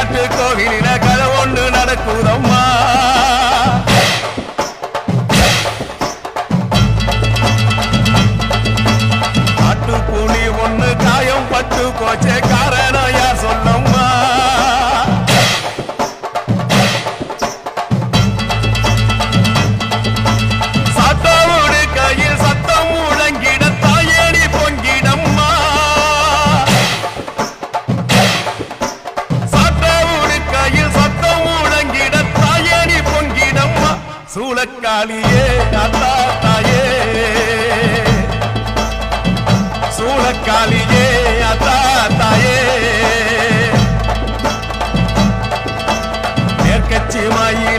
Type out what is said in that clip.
விளையாட்டு கோவிலின கதை ஒன்று நடக்குதம்மா. காட்டுப்புலி ஒன்று காயம் பட்டு போச்சே காரணம் யார் சொல்லம்மா? சூழக்காளியே அல்லா தாயே சூழக்காளியே அல்லா தாயே மேற்கட்சி மாயே